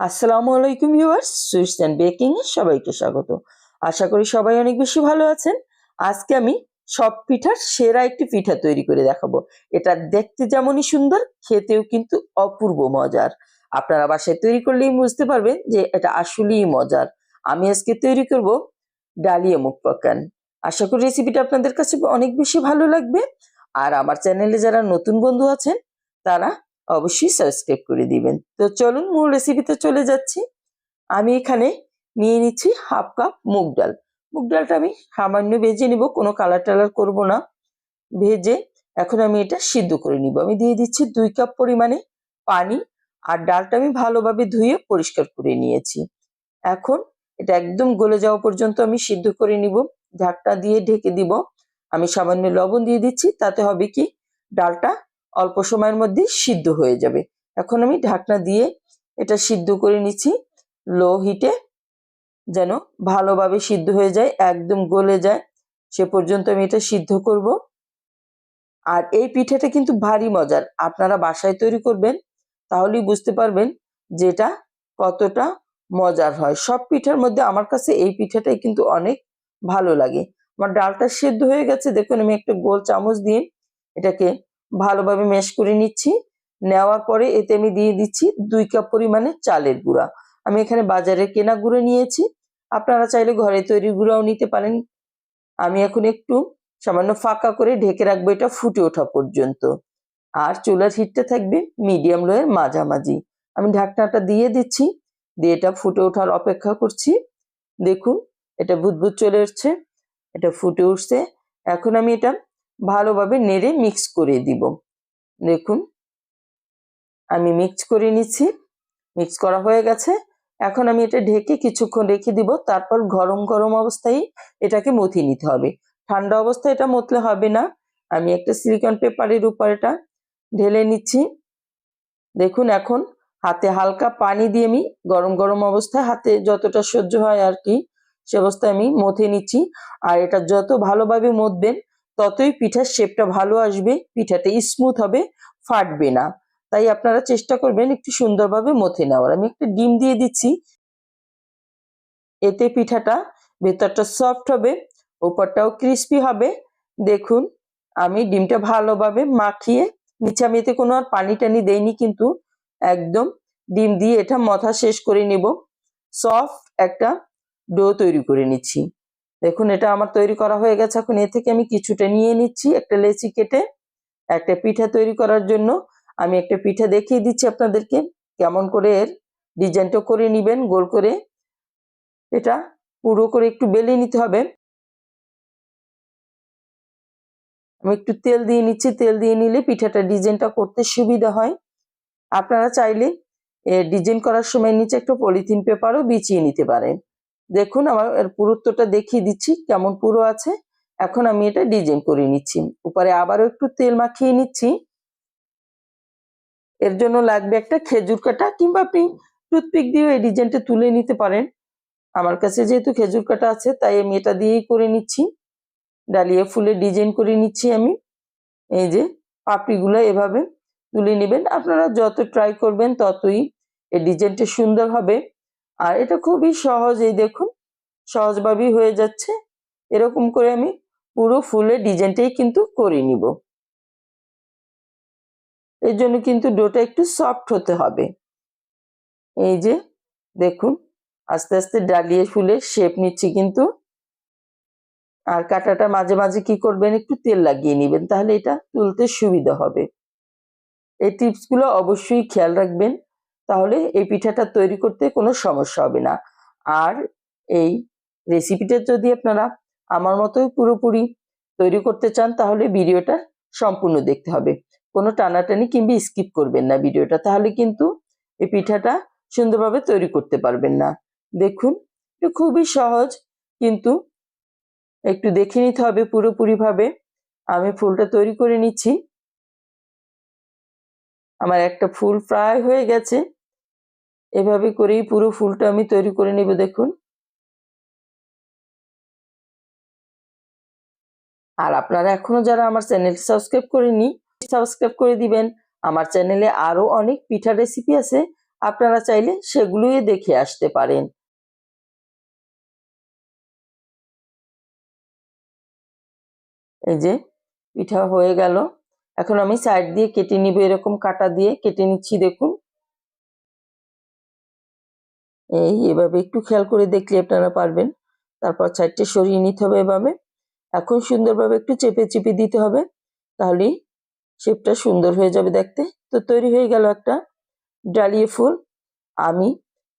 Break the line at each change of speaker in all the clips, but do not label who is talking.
আসসালামু আলাইকুম viewers sweets and baking এ সবাইকে স্বাগত। আশা করি সবাই অনেক বেশি ভালো আছেন। আজকে আমি সব পিঠার সেরা একটি পিঠা তৈরি করে দেখাবো। এটা দেখতে যেমনই সুন্দর, খেতেও কিন্তু অপূর্ব মজার। আপনারা বাসায় তৈরি করলেই বুঝতে পারবেন যে এটা আসলেই মজার। আমি আজকে তৈরি করব ডালিয়া মুখ পাকান। আশা করি রেসিপিটা আপনাদের কাছে অনেক বেশি ভালো লাগবে। আর আমার চ্যানেলে যারা নতুন বন্ধু আছেন, তারা অবশ্যই সাবস্ক্রাইব করে দিবেন। তো চলুন, মূল রেসিপিতে চলে যাচ্ছি। আমি এখানে নিয়ে নিচ্ছি হাফ কাপ মুগ ডাল। মুগ ডালটা আমি সামান্য ভেজে নিব, কোনো কালার টালার করব না। ভেজে এখন আমি এটা সিদ্ধ করে নিব। আমি দিয়ে দিচ্ছি দুই কাপ পরিমাণে পানি আর ডালটা আমি ভালোভাবে ধুয়ে পরিষ্কার করে নিয়েছি। এখন এটা একদম গলে যাওয়া পর্যন্ত আমি সিদ্ধ করে নিব। ঢাকটা দিয়ে ঢেকে দিব। আমি সামান্য লবণ দিয়ে দিচ্ছি, তাতে হবে কি? ডালটা অল্প সময়ের মধ্যে সিদ্ধ হয়ে যাবে। এখন আমি ঢাকনা দিয়ে এটা সিদ্ধ করে নিচ্ছি। লো হিটে যেন ভালোভাবে সিদ্ধ হয়ে যায়, একদম গলে যায়। সে পর্যন্ত আমি এটা সিদ্ধ করব। আর এই পিঠাটা কিন্তু ভারী মজার। আপনারা বাসায় তৈরি করবেন, তাহলেই বুঝতে পারবেন যেটা কতটা মজার হয়। সব পিঠার মধ্যে আমার কাছে এই পিঠাটাই কিন্তু অনেক ভালো লাগে। আমার ডালটা সেদ্ধ হয়ে গেছে। দেখুন, আমি একটা গোল চামচ দিয়ে এটাকে ভালোভাবে ম্যাশ করে নিচ্ছি। নেওয়ার পরে এতে আমি দিয়ে দিচ্ছি দুই কাপ পরিমাণে চালের গুঁড়া। আমি এখানে বাজারে কেনা গুঁড়ো নিয়েছি। আপনারা চাইলে ঘরে তৈরি গুঁড়াও নিতে পারেন। আমি এখন একটু সামান্য ফাঁকা করে ঢেকে রাখব এটা ফুটে ওঠা পর্যন্ত। আর চুলার হিটটা থাকবে মিডিয়াম লোয়ের মাঝামাঝি। আমি ঢাকনাটা দিয়ে দিচ্ছি, দিয়ে এটা ফুটে ওঠার অপেক্ষা করছি। দেখুন, এটা বুদবুদ চলে এসছে, এটা ফুটে উঠছে। এখন আমি এটা ভালোভাবে নেড়ে মিক্স করে দিব। দেখুন, আমি মিক্স করে নিচ্ছি মিক্স করা হয়ে গেছে। এখন আমি এটা ঢেকে কিছুক্ষণ রেখে দিব, তারপর গরম গরম অবস্থায় এটাকে মথি নিতে হবে। ঠান্ডা অবস্থায় এটা মতলে হবে না। আমি একটা সিলিকন পেপারের উপর এটা ঢেলে নিচ্ছি। দেখুন, এখন হাতে হালকা পানি দিয়ে আমি গরম গরম অবস্থায় হাতে যতটা সহ্য হয় আর কি, সে অবস্থায় আমি মথে নিচ্ছি। আর এটা যত ভালোভাবে মতবেন ততই পিঠার শেপটা ভালো আসবে পিঠাটা স্মুথ হবে, ফাটবে না। তাই আপনারা চেষ্টা করবেন একটু সুন্দরভাবে মথে নেওয়ার। আমি একটা ডিম দিয়ে দিচ্ছি। এতে পিঠাটা ভেতরটা সফট হবে উপরটাও ক্রিস্পি হবে। দেখুন, আমি ডিমটা ভালোভাবে মাখিয়ে, নিচে আমি এতে কোনো আর পানি টানি দেইনি কিন্তু একদম ডিম দিয়ে এটা মথা শেষ করে নিব। সফট একটা ডো তৈরি করে নিচ্ছি। দেখুন, এটা আমার তৈরি করা হয়ে গেছে। এখন এ থেকে আমি কিছুটা নিয়ে নিচ্ছি একটা লেচি কেটে, একটা পিঠা তৈরি করার জন্য। আমি একটা পিঠা দেখিয়ে দিচ্ছি আপনাদেরকে। কেমন করে এর ডিজাইনটা করে নিবেন, গোল করে। এটা পুরো করে একটু বেলে নিতে হবে। আমি একটু তেল দিয়ে নিচ্ছি। তেল দিয়ে নিলে পিঠাটা ডিজাইনটা করতে সুবিধা হয়। আপনারা চাইলে ডিজাইন করার সময় নিচে একটু পলিথিন পেপারও বিছিয়ে নিতে পারেন। দেখুন, আমার এর পুরুত্বটা দেখিয়ে দিচ্ছি কেমন পুরো আছে। এখন আমি এটা ডিজাইন করে নিচ্ছি। উপরে আবারও একটু তেল মাখিয়ে নিচ্ছি। এর জন্য লাগবে একটা খেজুর কাটা কিংবা আপনি টুথপিক দিয়েও এই ডিজাইনটা তুলে নিতে পারেন। আমার কাছে যেহেতু খেজুর কাটা আছে, তাই আমি এটা দিয়েই করে নিচ্ছি। ডালিয়া ফুলের ডিজাইন করে নিচ্ছি আমি। এই যে পাপড়িগুলো এভাবে তুলে নেবেন। আপনারা যত ট্রাই করবেন, ততই এই ডিজাইনটা সুন্দর হবে। আর এটা খুবই সহজ এই দেখুন, সহজভাবেই হয়ে যাচ্ছে। এরকম করে আমি পুরো ফুলের ডিজাইনটাই কিন্তু করে নিব। এর জন্য কিন্তু ডোটা একটু সফট হতে হবে। এই যে, দেখুন, আস্তে আস্তে ডালিয়ে ফুলের শেপ নিচ্ছি কিন্তু। আর কাটাটা মাঝে মাঝে কি করবেন, একটু তেল লাগিয়ে নেবেন, তাহলে এটা তুলতে সুবিধা হবে। এই টিপসগুলো অবশ্যই খেয়াল রাখবেন। তাহলে এই পিঠাটা তৈরি করতে কোনো সমস্যা হবে না। আর এই রেসিপিটা যদি আপনারা আমার মতোই পুরোপুরি তৈরি করতে চান, তাহলে ভিডিওটা সম্পূর্ণ দেখতে হবে। কোনো টানাটানি কিংবা স্কিপ করবেন না ভিডিওটা, তাহলে কিন্তু এই পিঠাটা সুন্দরভাবে তৈরি করতে পারবেন না। দেখুন, এটা খুবই সহজ, কিন্তু একটু দেখে নিতে হবে পুরোপুরিভাবে। আমি ফুলটা তৈরি করে নিচ্ছি। আমার একটা ফুল প্রায় হয়ে গেছে। এভাবে করেই পুরো ফুলটা আমি তৈরি করে নিব, দেখুন। আর আপনারা এখনও যারা আমার চ্যানেল সাবস্ক্রাইব করেনি সাবস্ক্রাইব করে দিবেন। আমার চ্যানেলে আরও অনেক পিঠা রেসিপি আছে, আপনারা চাইলে সেগুলোই দেখে আসতে পারেন। এই যে, পিঠা হয়ে গেল। এখন আমি সাইড দিয়ে কেটে নিব, এরকম কাটা দিয়ে কেটে নিচ্ছি, দেখুন। এই এভাবে একটু খেয়াল করে দেখলে আপনারা পারবেন। তারপর সাইডটা সরিয়ে নিতে হবে এভাবে। এখন সুন্দরভাবে একটু চেপে চেপে দিতে হবে, তাহলেই শেপটা সুন্দর হয়ে যাবে দেখতে। তো তৈরি হয়ে গেল একটা ডালিয়ে ফুল। আমি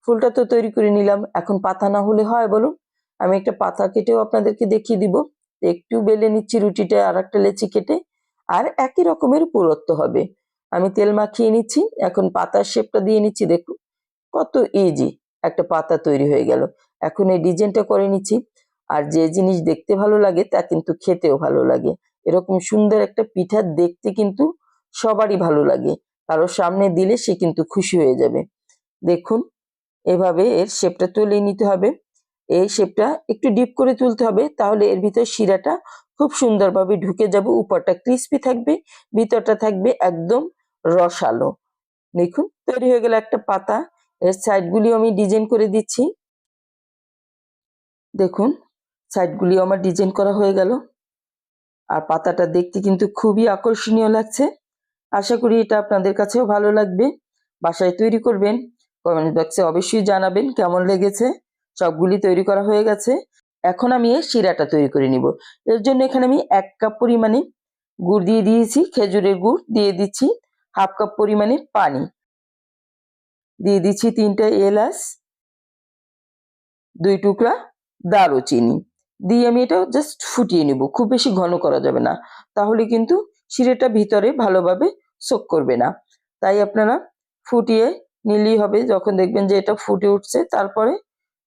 ফুলটা তো তৈরি করে নিলাম। এখন পাতা না হলে হয় বলুন। আমি একটা পাতা কেটেও আপনাদেরকে দেখিয়ে দিব। একটু বেলে নিচ্ছি রুটিটা আর একটা লেচি কেটে, আর একই রকমের পুরত্ব হবে। আমি তেল মাখিয়ে নিচ্ছি। এখন পাতার শেপটা দিয়ে নিচ্ছি, দেখুন। কত ইজি একটা পাতা তৈরি হয়ে গেল। এখন এই ডিজাইনটা করে নিচ্ছি। আর যে জিনিস দেখতে ভালো লাগে, তা কিন্তু খেতেও ভালো লাগে। এরকম সুন্দর একটা পিঠা দেখতে কিন্তু সবারই ভালো লাগে। কারোর সামনে দিলে সে কিন্তু খুশি হয়ে যাবে। দেখুন, এভাবে এর শেপটা তুলে নিতে হবে। এই শেপটা একটু ডিপ করে তুলতে হবে, তাহলে এর ভিতর শিরাটা খুব সুন্দরভাবে ঢুকে যাবে। উপরটা ক্রিস্পি থাকবে, ভিতরটা থাকবে একদম রসালো। দেখুন, তৈরি হয়ে গেল একটা পাতা। এর সাইডগুলিও আমি ডিজাইন করে দিচ্ছি। দেখুন সাইডগুলিও আমার ডিজাইন করা হয়ে গেল। আর পাতাটা দেখতে কিন্তু খুবই আকর্ষণীয় লাগছে। আশা করি এটা আপনাদের কাছেও ভালো লাগবে। বাসায় তৈরি করবেন কমেন্ট বক্সে অবশ্যই জানাবেন কেমন লেগেছে। সবগুলি তৈরি করা হয়ে গেছে। এখন আমি এই শিরাটা তৈরি করে নিব। এর জন্য এখানে আমি এক কাপ পরিমাণে গুড় দিয়ে দিয়েছি, খেজুরের গুড় দিয়ে দিচ্ছি। হাফ কাপ পরিমাণে পানি। দিয়ে দিচ্ছি তিনটা এলাচ, দুই টুকরা দারুচিনি। দিয়ে আমি এটা জাস্ট ফুটিয়ে নিব, খুব বেশি ঘন করা যাবে না। তাহলে কিন্তু শিরেটা ভিতরে ভালোভাবে সোক করবে না। তাই আপনারা ফুটিয়ে নিলেই হবে, যখন দেখবেন যে এটা ফুটে উঠছে, তারপরে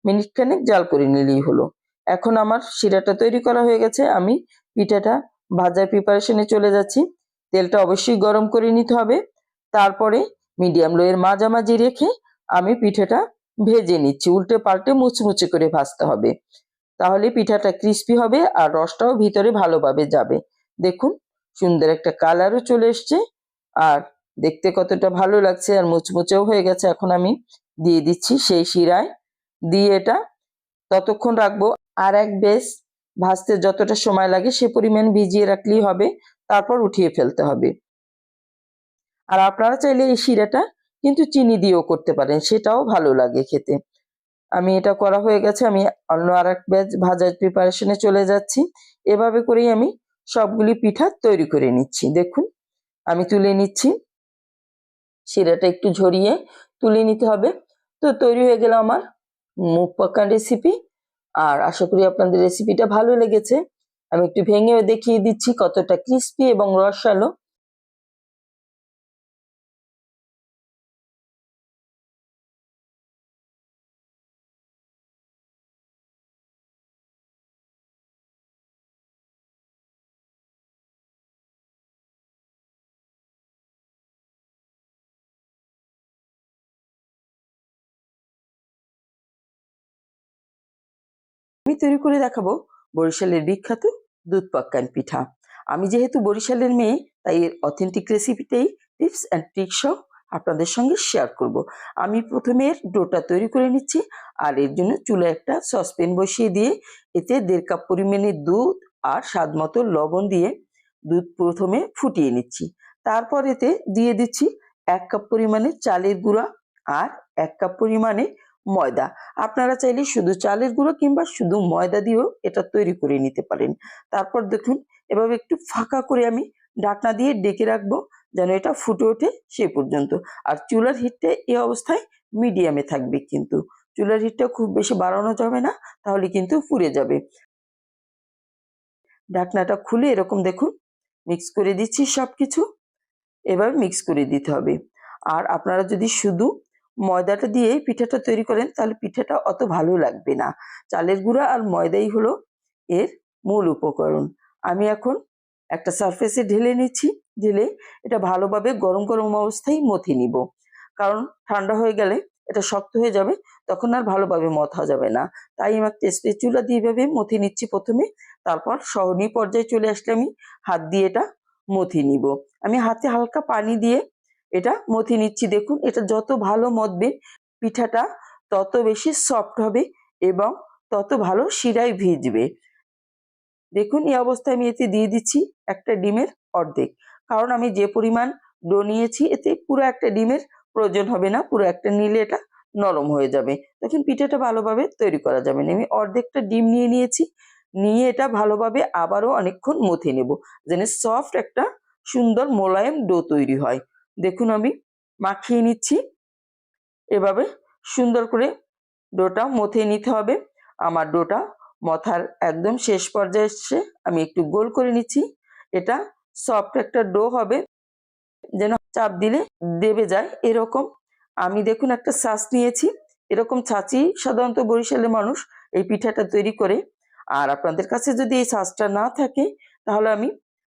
মিনিটখানেক জাল করে নিলেই হলো। এখন আমার শিরাটা তৈরি করা হয়ে গেছে, আমি পিঠাটা ভাজার প্রিপারেশনে চলে যাচ্ছি। তেলটা অবশ্যই গরম করে নিতে হবে। তারপরে মিডিয়াম লোয়ের মাঝামাঝি রেখে আমি পিঠাটা ভেজে নিচ্ছি। উল্টে পাল্টে মুচমুচে করে ভাজতে হবে। তাহলে পিঠাটা ক্রিস্পি হবে আর রসটাও ভিতরে ভালোভাবে যাবে। দেখুন, সুন্দর একটা কালারও চলে এসছে আর দেখতে কতটা ভালো লাগছে আর মুচমুচেও হয়ে গেছে। এখন আমি দিয়ে দিচ্ছি সেই শিরায়। দিয়ে এটা ততক্ষণ রাখব। আর এক বেশ ভাজতে যতটা সময় লাগে সে পরিমাণ ভিজিয়ে রাখলেই হবে। তারপর উঠিয়ে ফেলতে হবে। আর আপনারা চাইলে এই শিরাটা কিন্তু চিনি দিয়েও করতে পারেন, সেটাও ভালো লাগে খেতে। আমি এটা করা হয়ে গেছে, আমি অন্য আর এক ব্যাচ ভাজার প্রিপারেশনে চলে যাচ্ছি। এভাবে করেই আমি সবগুলি পিঠা তৈরি করে নিচ্ছি। দেখুন, আমি তুলে নিচ্ছি। শিরাটা একটু ঝরিয়ে তুলে নিতে হবে। তো তৈরি হয়ে গেল আমার মুখ পাকান রেসিপি আর আশা করি আপনাদের রেসিপিটা ভালো লেগেছে। আমি একটু ভেঙেও দেখিয়ে দিচ্ছি কতটা ক্রিস্পি এবং রসালো। আমি তৈরি করে দেখাবো বরিশালের বিখ্যাত দুধ পাক্কান পিঠা আমি যেহেতু বরিশালের মেয়ে, তাই এর অথেন্টিক রেসিপিটাই টিপস অ্যান্ড ট্রিক্স সহ আপনাদের সঙ্গে শেয়ার করব। আমি প্রথমে ডোটা তৈরি করে নিচ্ছি আর এর জন্য চুলে একটা সসপ্যান বসিয়ে দিয়ে এতে দেড় কাপ পরিমাণে দুধ আর স্বাদ মতো লবণ দিয়ে দুধ প্রথমে ফুটিয়ে নিচ্ছি তারপর এতে দিয়ে দিচ্ছি এক কাপ পরিমাণে চালের গুঁড়া আর এক কাপ পরিমাণে ময়দা। আপনারা চাইলে শুধু চালের গুঁড়ো কিংবা শুধু ময়দা দিয়েও এটা তৈরি করে নিতে পারেন। তারপর দেখুন, এভাবে একটু ফাঁকা করে আমি ঢাকনা দিয়ে ডেকে রাখব যেন এটা ফুটে ওঠে সে পর্যন্ত। আর চুলার হিটটা এই অবস্থায় মিডিয়ামে থাকবে কিন্তু। চুলার হিটটা খুব বেশি বাড়ানো যাবে না, তাহলে কিন্তু পুড়ে যাবে। ঢাকনাটা খুলে এরকম দেখুন, মিক্স করে দিচ্ছি সব কিছু এভাবে মিক্স করে দিতে হবে। আর আপনারা যদি শুধু ময়দাটা দিয়ে পিঠাটা তৈরি করেন, তাহলে পিঠাটা অত ভালো লাগবে না। চালের গুঁড়া আর ময়দাই হলো এর মূল উপকরণ। আমি এখন একটা সারফেসে ঢেলে নিচ্ছি, ঢেলে এটা ভালোভাবে গরম গরম অবস্থায় মথি নিব। কারণ ঠান্ডা হয়ে গেলে এটা শক্ত হয়ে যাবে, তখন আর ভালোভাবে মথা যাবে না। তাই আমার টেস্টে চুলা দিয়ে ভাবে মথি নিচ্ছি প্রথমে, তারপর সহনী পর্যায়ে চলে আসলে আমি হাত দিয়ে এটা মথি নিব। আমি হাতে হালকা পানি দিয়ে এটা মথি নিচ্ছি। দেখুন, এটা যত ভালো মতবে পিঠাটা, তত বেশি সফট হবে এবং তত ভালো শিরায় ভিজবে। দেখুন, এই অবস্থায় আমি এতে দিয়ে দিচ্ছি একটা ডিমের অর্ধেক। কারণ আমি যে পরিমাণ ডো নিয়েছি, এতে পুরো একটা ডিমের প্রয়োজন হবে না, পুরো একটা নিলে এটা নরম হয়ে যাবে। তখন পিঠাটা ভালোভাবে তৈরি করা যাবে না। আমি অর্ধেকটা ডিম নিয়ে নিয়েছি, নিয়ে এটা ভালোভাবে আবারও অনেকক্ষণ মথে নেব, যেন সফট একটা সুন্দর মোলায়েম ডো তৈরি হয়। দেখুন আমি মাখিয়ে নিচ্ছি। এভাবে সুন্দর করে ডোটা মথে নিতে হবে। আমার ডোটা মথার একদম শেষ পর্যায়ে এসছে। আমি একটু গোল করে নিচ্ছি। এটা সফট একটা ডো হবে। যেন চাপ দিলে দেবে যায় এরকম। আমি দেখুন একটা শ্বাস নিয়েছি। এরকম ছাঁচি সাধারণত বরিশালের মানুষ এই পিঠাটা তৈরি করে। আর আপনাদের কাছে যদি এই শ্বাসটা না থাকে, তাহলে আমি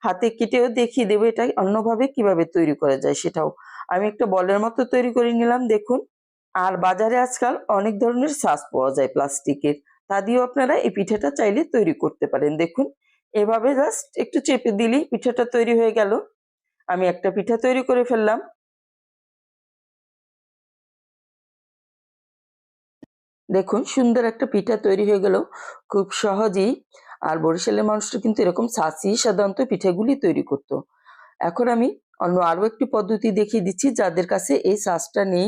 হাতে কেটেও দেখিয়ে দেবো এটা অন্যভাবে কীভাবে তৈরি করা যায় সেটাও। আমি একটা বলের মতো তৈরি করে নিলাম, দেখুন। আর বাজারে আজকাল অনেক ধরনের ছাঁচ পাওয়া যায় প্লাস্টিকের। তা দিয়েও আপনারা এই পিঠাটা চাইলে তৈরি করতে পারেন, দেখুন। এভাবে জাস্ট একটু চেপে দিলেই পিঠাটা তৈরি হয়ে গেল। আমি একটা পিঠা তৈরি করে ফেললাম। দেখুন, সুন্দর একটা পিঠা তৈরি হয়ে গেল। খুব সহজেই আর বরিশালের মানুষটা কিন্তু এরকম ছাঁচি সাধারণত পিঠাগুলি তৈরি করতো। এখন আমি অন্য আরও একটি পদ্ধতি দেখিয়ে দিচ্ছি, যাদের কাছে এই ছাঁচটা নেই,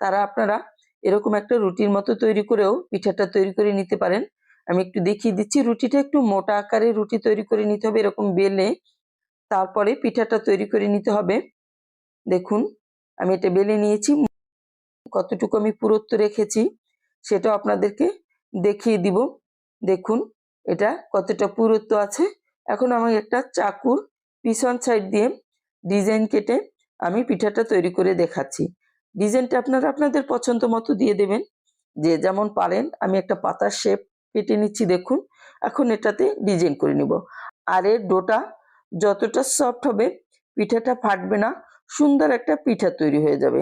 তারা আপনারা এরকম একটা রুটির মতো তৈরি করেও পিঠাটা তৈরি করে নিতে পারেন। আমি একটু দেখিয়ে দিচ্ছি, রুটিটা একটু মোটা আকারে রুটি তৈরি করে নিতে হবে এরকম বেলে। তারপরে পিঠাটা তৈরি করে নিতে হবে। দেখুন, আমি এটা বেলে নিয়েছি। কতটুকু আমি পুরুত্ব রেখেছি, সেটাও আপনাদেরকে দেখিয়ে দিব। দেখুন এটা কতটা পুরুত্ব আছে? এখন আমি একটা চাকুর পিছন সাইড দিয়ে ডিজাইন কেটে আমি পিঠাটা তৈরি করে দেখাচ্ছি। ডিজাইনটা আপনারা আপনাদের পছন্দ মতো দিয়ে দেবেন। যে যেমন পারেন, আমি একটা পাতার শেপ কেটে নিচ্ছি, দেখুন। এখন এটাতে ডিজাইন করে নিব। আর এর ডোটা যতটা সফট হবে, পিঠাটা ফাটবে না, সুন্দর একটা পিঠা তৈরি হয়ে যাবে।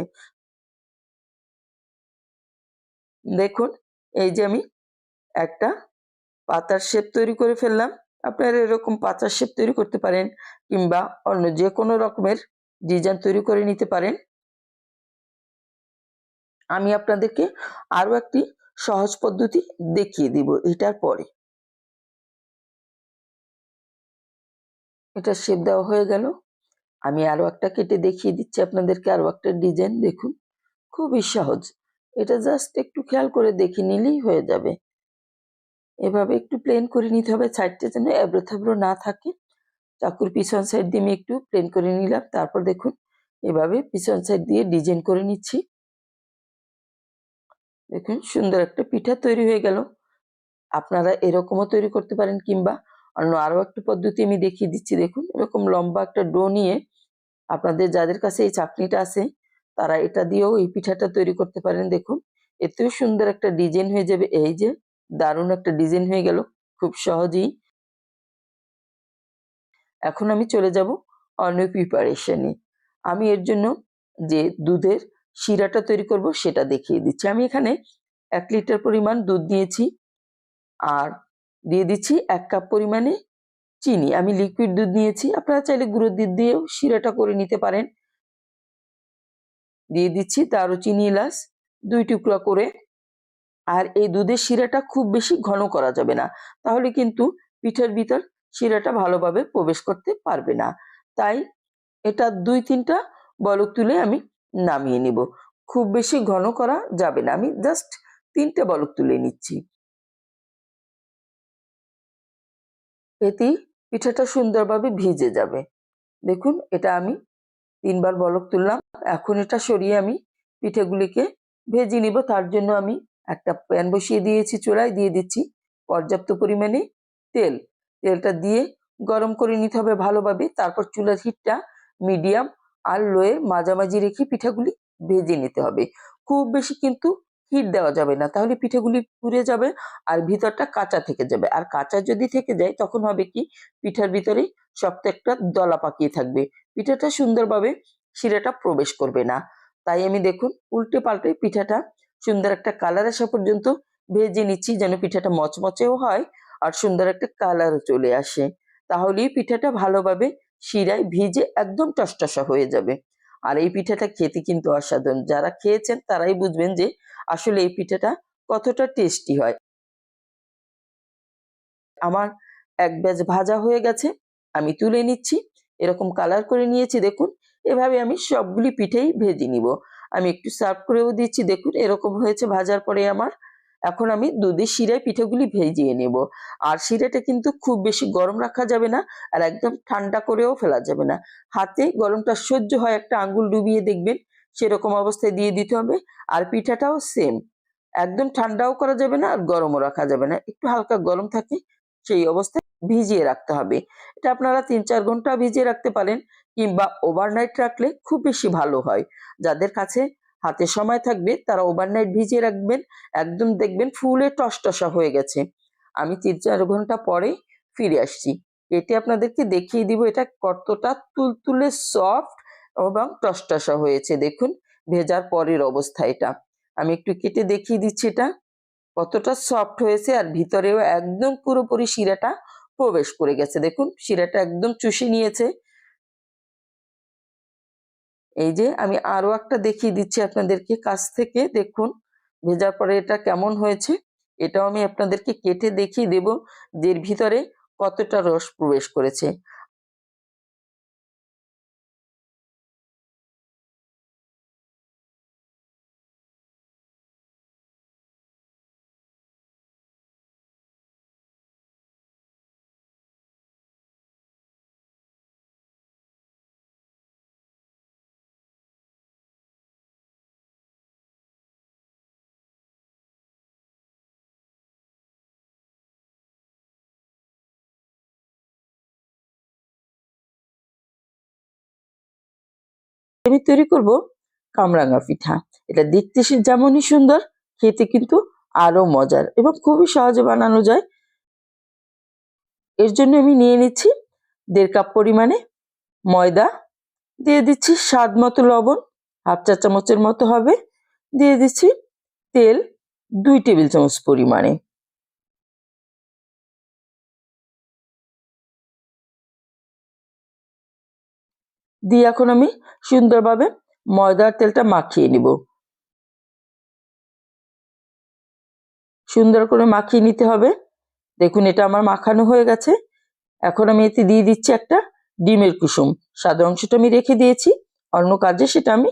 দেখুন, এই যে আমি একটা পাতার শেপ তৈরি করে ফেললাম। আপনারা এরকম পাতার শেপ তৈরি করতে পারেন কিংবা অন্য যে কোনো রকমের ডিজাইন তৈরি করে নিতে পারেন। আমি আপনাদেরকে আরও একটি সহজ পদ্ধতি দেখিয়ে দিব এটার পরে। এটা শেপ দেওয়া হয়ে গেল। আমি আরও একটা কেটে দেখিয়ে দিচ্ছি আপনাদেরকে আরও একটা ডিজাইন দেখুন। খুবই সহজ। এটা জাস্ট একটু খেয়াল করে দেখে নিলেই হয়ে যাবে। এভাবে একটু প্লেন করে নিতে হবে সাইডটা যেন এবড়ো থাবড়ো না থাকে। চাকুর পিছন সাইড দিয়ে আমি একটু প্লেন করে নিলাম। তারপর দেখুন, এভাবে পিছন সাইড দিয়ে ডিজাইন করে নিচ্ছি। দেখুন, সুন্দর একটা পিঠা তৈরি হয়ে গেল। আপনারা এরকমও তৈরি করতে পারেন কিংবা অন্য আরও একটা পদ্ধতি আমি দেখিয়ে দিচ্ছি। দেখুন, এরকম লম্বা একটা ডো নিয়ে আপনাদের যাদের কাছে এই চাটনিটা আছে, তারা এটা দিয়েও এই পিঠাটা তৈরি করতে পারেন। দেখুন, এতেও সুন্দর একটা ডিজাইন হয়ে যাবে। এই যে দারুণ একটা ডিজাইন হয়ে গেল, খুব সহজেই। এখন আমি চলে যাব অন্য প্রিপারেশনে আমি এর জন্য যে দুধের শিরাটা তৈরি করব সেটা দেখিয়ে দিচ্ছি। আমি এখানে এক লিটার পরিমাণ দুধ দিয়েছি আর দিয়ে দিচ্ছি এক কাপ পরিমাণে চিনি। আমি লিকুইড দুধ নিয়েছি। আপনারা চাইলে গুঁড়ো দুধ দিয়েও শিরাটা করে নিতে পারেন। দিয়ে দিচ্ছি দারুচিনি এলাচ দুই টুকরা করে আর এই দুধের শিরাটা খুব বেশি ঘন করা যাবে না। তাহলে কিন্তু পিঠের ভিতর শিরাটা ভালোভাবে প্রবেশ করতে পারবে না। তাই এটা দুই তিনটা বলক তুলে আমি নামিয়ে নিব। খুব বেশি ঘন করা যাবে না। আমি জাস্ট তিনটে বলক তুলে নিচ্ছি। এতে পিঠাটা সুন্দরভাবে ভিজে যাবে। দেখুন, এটা আমি তিনবার বলক তুললাম। এখন এটা সরিয়ে আমি পিঠেগুলিকে ভেজে নিব। তার জন্য আমি একটা প্যান বসিয়ে দিয়েছি চুলায়, দিয়ে দিচ্ছি পর্যাপ্ত পরিমাণে তেল। তেলটা দিয়ে গরম করে নিতে হবে ভালোভাবে, তারপর চুলার হিটটা মিডিয়াম আর লোয়ে মাঝামাঝি রেখে পিঠাগুলি ভেজে নিতে হবে। খুব বেশি কিন্তু হিট দেওয়া যাবে না, তাহলে পিঠেগুলি পুড়ে যাবে আর ভিতরটা কাঁচা থেকে যাবে। আর কাঁচা যদি থেকে যায়, তখন হবে কি পিঠার ভিতরে শক্ত একটা দলা পাকিয়ে থাকবে। পিঠাটা সুন্দরভাবে শিরাটা প্রবেশ করবে না। তাই আমি দেখুন, উল্টে পাল্টে পিঠাটা সুন্দর একটা কালার আসা পর্যন্ত ভেজে নিচ্ছি যেন পিঠাটা মচমচেও হয় আর সুন্দর একটা কালারও চলে আসে। তাহলেই পিঠাটা ভালোভাবে শিরায় ভিজে একদম টসটসা হয়ে যাবে। আর এই পিঠাটা খেতে কিন্তু অসাধারণ। যারা খেয়েছেন তারাই বুঝবেন যে আসলে এই পিঠাটা কতটা টেস্টি হয়। আমার এক ব্যাচ ভাজা হয়ে গেছে, আমি তুলে নিচ্ছি। এরকম কালার করে নিয়েছি দেখুন, এভাবে আমি সবগুলি পিঠেই ভেজে নিব। আমি একটু সার্ভ করেও দিচ্ছি। দেখুন, এরকম হয়েছে ভাজার পরে আমার। এখন আমি দুধের শিরায় পিঠেগুলি ভেজিয়ে নেব। আর শিরাটা কিন্তু খুব বেশি গরম রাখা যাবে না আর একদম ঠান্ডা করেও ফেলা যাবে না। হাতে গরমটা সহ্য হয়, একটা আঙ্গুল ডুবিয়ে দেখবেন, সেরকম অবস্থায় দিয়ে দিতে হবে। আর পিঠাটাও সেম একদম ঠান্ডাও করা যাবে না আর গরমও রাখা যাবে না। একটু হালকা গরম থাকে, সেই অবস্থায় ভিজিয়ে রাখতে হবে। এটা আপনারা তিন চার ঘণ্টা ভিজিয়ে রাখতে পারেন। কিংবা ওভারনাইট রাখলে খুব বেশি ভালো হয়। যাদের কাছে হাতে সময় থাকবে, তারা ওভারনাইট ভিজিয়ে রাখবেন, একদম দেখবেন ফুলে টসটসা হয়ে গেছে। আমি তিন চার ঘণ্টা পরে ফিরে আসছি। এটি আপনাদেরকে দেখিয়ে দিব এটা কতটা তুলতুলে সফট এবং টসটসা হয়েছে। দেখুন, ভেজার পরের অবস্থা এটা। আমি একটু কেটে দেখিয়ে দিচ্ছি এটা। কতটা সফট হয়েছে আর ভিতরেও একদম পুরোপুরি শিরাটা প্রবেশ করে গেছে। দেখুন, শিরাটা একদম চুষে নিয়েছে। এই যে আমি আরও একটা দেখিয়ে দিচ্ছি আপনাদেরকে কাছ থেকে, দেখুন ভেজার পরে এটা কেমন হয়েছে, এটাও আমি আপনাদেরকে কেটে দেখিয়ে দেব যে ভিতরে কতটা রস প্রবেশ করেছে। আমি তৈরি করব কামরাঙা পিঠা। এটা দেখতে যেমনই সুন্দর, খেতে কিন্তু আরও মজার এবং খুবই সহজে বানানো যায়। এর জন্য আমি নিয়ে নিচ্ছি দেড় কাপ পরিমাণে ময়দা, দিয়ে দিচ্ছি স্বাদ মতো লবণ, হাফ চা চামচের মতো হবে। দিয়ে দিচ্ছি তেল, দুই টেবিল চামচ পরিমাণে। দিয়ে এখন আমি সুন্দরভাবে ময়দার তেলটা মাখিয়ে নিব। সুন্দর করে মাখিয়ে নিতে হবে। দেখুন, এটা আমার মাখানো হয়ে গেছে। এখন আমি এতে দিয়ে দিচ্ছি একটা ডিমের কুসুম। সাদা অংশটা আমি রেখে দিয়েছি, অন্য কাজে সেটা আমি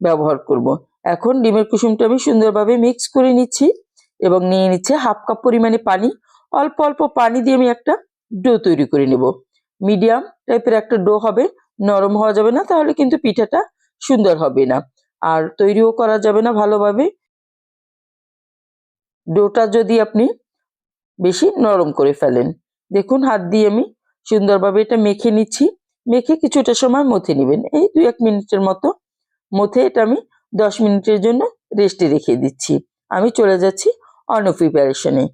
ব্যবহার করব। এখন ডিমের কুসুমটা আমি সুন্দরভাবে মিক্স করে নিচ্ছি এবং নিয়ে নিচ্ছে হাফ কাপ পরিমাণে পানি। অল্প অল্প পানি দিয়ে আমি একটা ডো তৈরি করে নেব। মিডিয়াম টাইপের একটা ডো হবে। নরম হওয়া যাবে না, তাহলে কিন্তু পিঠাটা সুন্দর হবে না। আর তৈরিও করা যাবে না ভালোভাবে। ডোটা যদি আপনি বেশি নরম করে ফেলেন, দেখুন হাত দিয়ে আমি সুন্দরভাবে এটা মেখে নিচ্ছি। মেখে কিছুটা সময় মথে নেবেন। এই দুই এক মিনিটের মতো মথে এটা আমি দশ মিনিটের জন্য রেস্টে রেখে দিচ্ছি। আমি চলে যাচ্ছি অন্য প্রিপারেশনে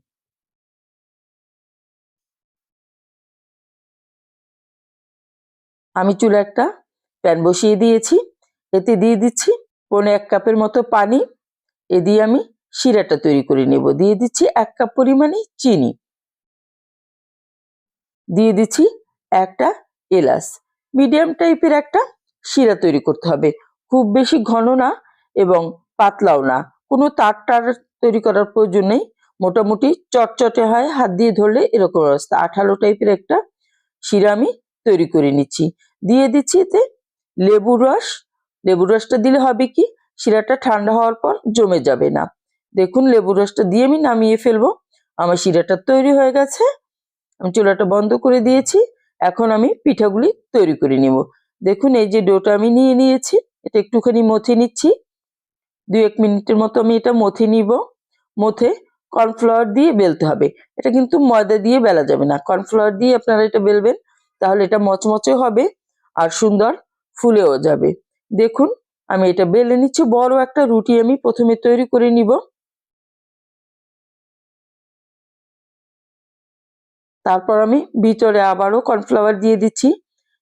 আমি চুলে একটা প্যান বসিয়ে দিয়েছি, এতে দিয়ে দিচ্ছি পৌনে এক কাপের মতো পানি। এ দিয়ে আমি শিরাটা তৈরি করে নেব। দিয়ে দিচ্ছি এক কাপ পরিমাণে চিনি। দিয়ে দিচ্ছি একটা এলাচ। মিডিয়াম টাইপের একটা শিরা তৈরি করতে হবে। খুব বেশি ঘন না এবং পাতলাও না। কোনো তার টার তৈরি করার প্রয়োজন নেই। মোটামুটি চটচটে হয়, হাত দিয়ে ধরলে এরকম অবস্থা। আঠালো টাইপের একটা শিরা আমি তৈরি করে নিচ্ছি। দিয়ে দিচ্ছি এতে লেবুর রস। লেবুর রসটা দিলে হবে কি? শিরাটা ঠান্ডা হওয়ার পর জমে যাবে না। দেখুন, লেবুর রসটা দিয়ে আমি নামিয়ে ফেলব। আমার শিরাটা তৈরি হয়ে গেছে। আমি চুলাটা বন্ধ করে দিয়েছি। এখন আমি পিঠাগুলি তৈরি করে নিব। দেখুন, এই যে ডোটা আমি নিয়ে নিয়েছি, এটা একটুখানি মথে নিচ্ছি। দুই এক মিনিটের মতো আমি এটা মথে নিব। মথে কর্নফ্লাওয়ার দিয়ে বেলতে হবে। এটা কিন্তু ময়দা দিয়ে বেলা যাবে না। কর্নফ্লাওয়ার দিয়ে আপনারা এটা বেলবেন। তাহলে এটা মচমচে হবে আর সুন্দর ফুলেও যাবে। দেখুন, আমি এটা বেলে নিচ্ছি, বড় একটা রুটি আমি প্রথমে তৈরি করে নিব। তারপর আমি ভিতরে আবারও কর্নফ্লাওয়ার দিয়ে দিচ্ছি।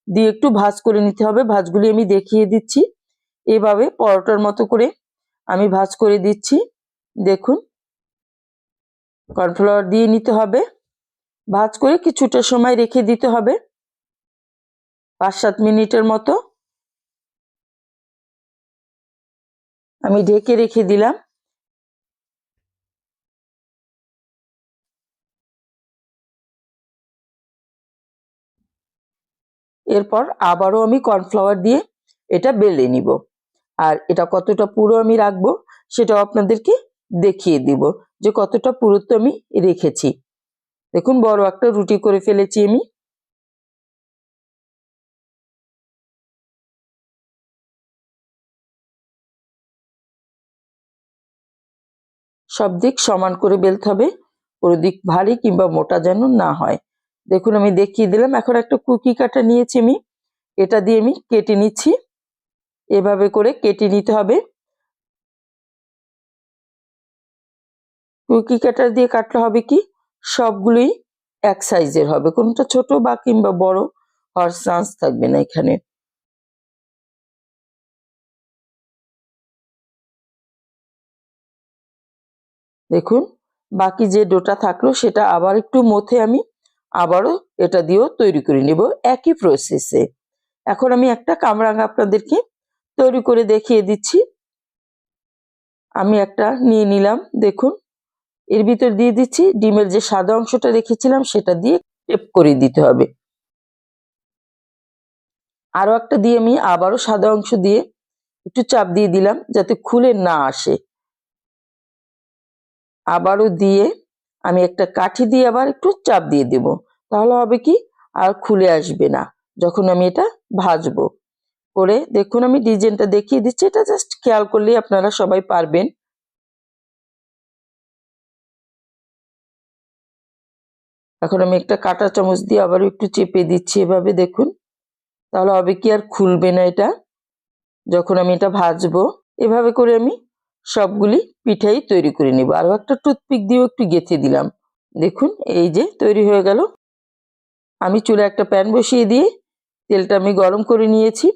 দিয়ে একটু ভাজ করে নিতে হবে, ভাজগুলি আমি দেখিয়ে দিচ্ছি। এভাবে পরোটার মতো করে আমি ভাজ করে দিচ্ছি। দেখুন, কর্নফ্লাওয়ার দিয়ে নিতে হবে। ভাজ করে কিছুটা সময় রেখে দিতে হবে। পাঁচ সাত মিনিটের মতো। আমি ঢেকে রেখে দিলাম। এরপর আবারও আমি কর্নফ্লাওয়ার দিয়ে এটা বেলে নিব। আর এটা কতটা পুরো আমি রাখব সেটাও আপনাদেরকে দেখিয়ে দিব যে কতটা পুরুত্ব আমি রেখেছি। দেখুন বড় একটা রুটি করে ফেলেছি আমি। সব দিক সমান করে বেলতে হবে। কোনো দিক ভারী কিংবা মোটা যেন না হয়। দেখুন, আমি দেখিয়ে দিলাম। এখন একটা কুকি কাটা নিয়েছি আমি। এটা দিয়ে আমি কেটে নিচ্ছি। এভাবে করে কেটে নিতে হবে। কুকি কাটার দিয়ে কাটলে হবে কি? সবগুলোই এক সাইজের হবে। কোনটা ছোট বা কিংবা বড় হওয়ার চান্স থাকবে না এখানে। দেখুন, বাকি যে ডোটা থাকল সেটা আবার একটু মথে আমি আবারও এটা দিয়েও তৈরি করে নিব একই প্রসেসে এখন আমি একটা কামরাঙা আপনাদেরকে তৈরি করে দেখিয়ে দিচ্ছি। আমি একটা নিয়ে নিলাম, দেখুন। এর ভিতর দিয়ে দিচ্ছি, ডিমের যে সাদা অংশটা রেখেছিলাম সেটা দিয়ে টেপ করে দিতে হবে। আরও একটা দিয়ে আমি আবারও সাদা অংশ দিয়ে একটু চাপ দিয়ে দিলাম যাতে খুলে না আসে। আবারও দিয়ে আমি একটা কাঠি দিয়ে আবার একটু চাপ দিয়ে দেব। তাহলে হবে কি, আর খুলে আসবে না যখন আমি এটা ভাজবো। করে দেখুন আমি ডিজাইনটা দেখিয়ে দিচ্ছি, এটা জাস্ট খেয়াল করলেই আপনারা সবাই পারবেন। এখন আমি একটা কাটা চামচ দিয়ে আবার একটু চেপে দিচ্ছি এভাবে, দেখুন। তাহলে হবে কি, আর খুলবে না এটা। যখন আমি এটা ভাজবো, এভাবে করে আমি সবগুলি পিঠাই তৈরি করে নিব। আরও একটা টুথপিক দিয়েও একটু গেঁথে দিলাম। দেখুন, এই যে তৈরি হয়ে গেল। আমি চুলে একটা প্যান বসিয়ে দিয়ে তেলটা আমি গরম করে নিয়েছি।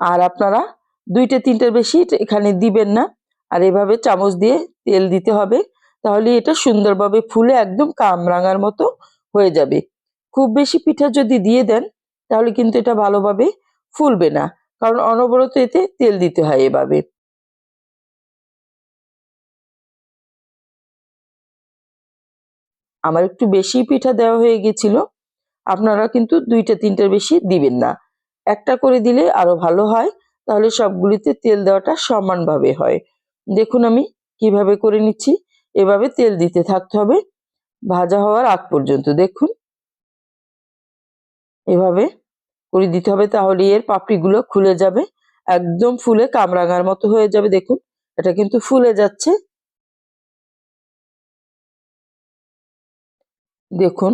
আর আপনারা দুইটা, তিনটার বেশি এখানে দিবেন না। আর এভাবে চামচ দিয়ে তেল দিতে হবে। তাহলে এটা সুন্দরভাবে ফুলে একদম কামরাঙার মতো হয়ে যাবে। খুব বেশি পিঠা যদি দিয়ে দেন, তাহলে কিন্তু এটা ভালোভাবে ফুলবে না। কারণ অনবরত এতে তেল দিতে হয় এভাবে। আমার একটু বেশি পিঠা দেওয়া হয়ে গেছিল, আপনারা কিন্তু দুইটা তিনটার বেশি দিবেন না। একটা করে দিলে আরও ভালো হয়, তাহলে সবগুলিতে তেল দেওয়াটা সমানভাবে হয়। দেখুন আমি কীভাবে করে নিচ্ছি, এভাবে তেল দিতে থাকতে হবে, ভাজা হওয়ার আগ পর্যন্ত দেখুন। এভাবে করে দিতে হবে তাহলে এর পাপড়িগুলো খুলে যাবে, একদম ফুলে কামরাঙার মতো হয়ে যাবে দেখুন, এটা কিন্তু ফুলে যাচ্ছে। দেখুন,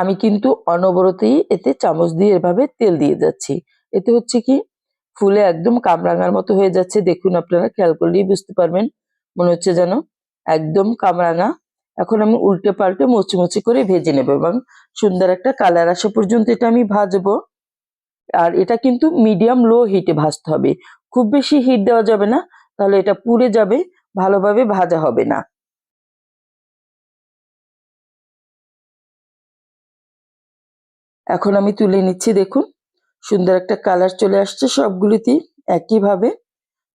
আমি কিন্তু অনবরতেই এতে চামচ দিয়ে এভাবে তেল দিয়ে যাচ্ছি। এতে হচ্ছে কি, ফুলে একদম কামরাঙার মতো হয়ে যাচ্ছে। দেখুন, আপনারা খেয়াল করলেই বুঝতে পারবেন। মনে হচ্ছে যেন একদম কামরাঙা। এখন আমি উল্টে পাল্টে মুচি মুচি করে ভেজে নেব এবং সুন্দর একটা কালার আসা পর্যন্ত এটা আমি ভাজবো। আর এটা কিন্তু মিডিয়াম লো হিটে ভাজতে হবে। খুব বেশি হিট দেওয়া যাবে না, তাহলে এটা পুড়ে যাবে, ভালোভাবে ভাজা হবে না। এখন আমি তুলে নিচ্ছি, দেখুন। সুন্দর একটা কালার চলে আসছে সবগুলিতেই, একইভাবে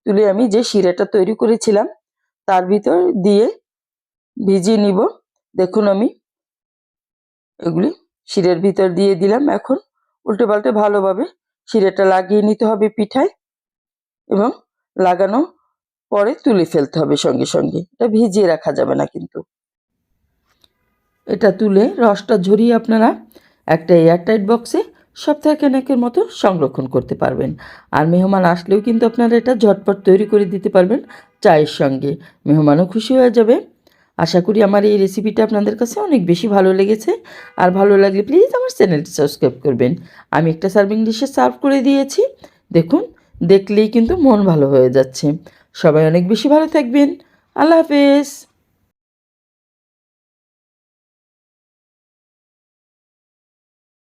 তুলে আমি যে শিরাটা তৈরি করেছিলাম, তার ভিতর দিয়ে ভিজিয়ে নিব। দেখুন আমি এগুলি শিরের ভিতর দিয়ে দিলাম এখন। উল্টে পাল্টে ভালোভাবে শিরেটা লাগিয়ে নিতে হবে পিঠায় এবং লাগানো পরে তুলে ফেলতে হবে সঙ্গে সঙ্গে। এটা ভিজিয়ে রাখা যাবে না কিন্তু। এটা তুলে রসটা ঝরিয়ে আপনারা একটা এয়ারটাইট বক্সে সপ্তাহে সপ্তাহখানেকের মতো সংরক্ষণ করতে পারবেন। আর মেহমান আসলেও কিন্তু আপনারা এটা ঝটপট তৈরি করে দিতে পারবেন চায়ের সঙ্গে। মেহমানও খুশি হয়ে যাবে। আশা করি আমার এই রেসিপিটা আপনাদের কাছে অনেক বেশি ভালো লেগেছে। আর ভালো লাগলে প্লিজ আমার চ্যানেলটি সাবস্ক্রাইব করবেন। আমি একটা সার্ভিং ডিশে সার্ভ করে দিয়েছি। দেখুন, দেখলেই কিন্তু মন ভালো হয়ে যাচ্ছে। সবাই অনেক বেশি ভালো থাকবেন। আল্লাহ হাফেজ।